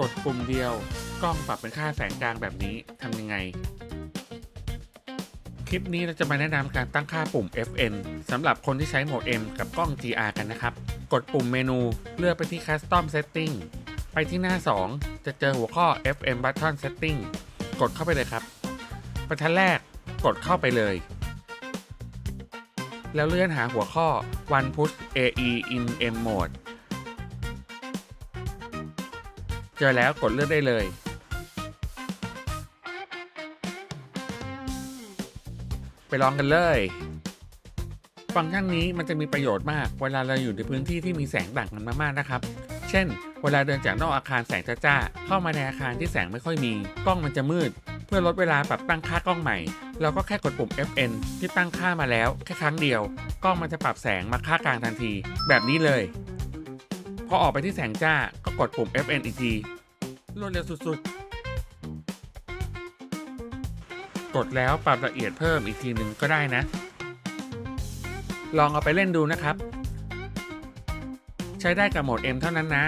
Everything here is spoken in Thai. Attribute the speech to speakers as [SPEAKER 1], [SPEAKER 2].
[SPEAKER 1] กดปุ่มเดียว กล้องปรับเป็นค่าแสงกลางแบบนี้ทำยังไง คลิปนี้เราจะมาแนะนำการตั้งค่าปุ่ม FN สำหรับคนที่ใช้โหมด M กับกล้อง GR กันนะครับ กดปุ่มเมนูเลือกไปที่ Custom Setting ไปที่หน้า 2 จะเจอหัวข้อ FM Button Setting กดเข้าไปเลยครับบรรทัดแรกกดเข้าไปเลย แล้วเลื่อนหาหัวข้อ One Push AE in M Mode เจอแล้วกดเลือกได้เลย ไปลองกันเลยฟังก์ชันนี้มันจะมีประโยชน์มาก เวลาเราอยู่ในพื้นที่ที่มีแสงต่างกันมากๆนะครับ เช่น เวลาเดินจากนอกอาคารแสงจ้าๆเข้ามาในอาคารที่แสงไม่ค่อยมี กล้องมันจะมืดเพื่อลดเวลาปรับตั้งค่ากล้องใหม่ เราก็แค่กดปุ่ม FN ที่ตั้งค่ามาแล้ว แค่ครั้งเดียว กล้องมันจะปรับแสงมาค่ากลางทันที แบบนี้เลย พอออกไปที่แสงจ้าก็กดปุ่ม FN อีกทีรวดเร็วสุดๆ กดแล้วปรับละเอียดเพิ่มอีกทีหนึ่งก็ได้นะ ลองเอาไปเล่นดูนะครับ ใช้ได้กับโหมด M เท่านั้นนะ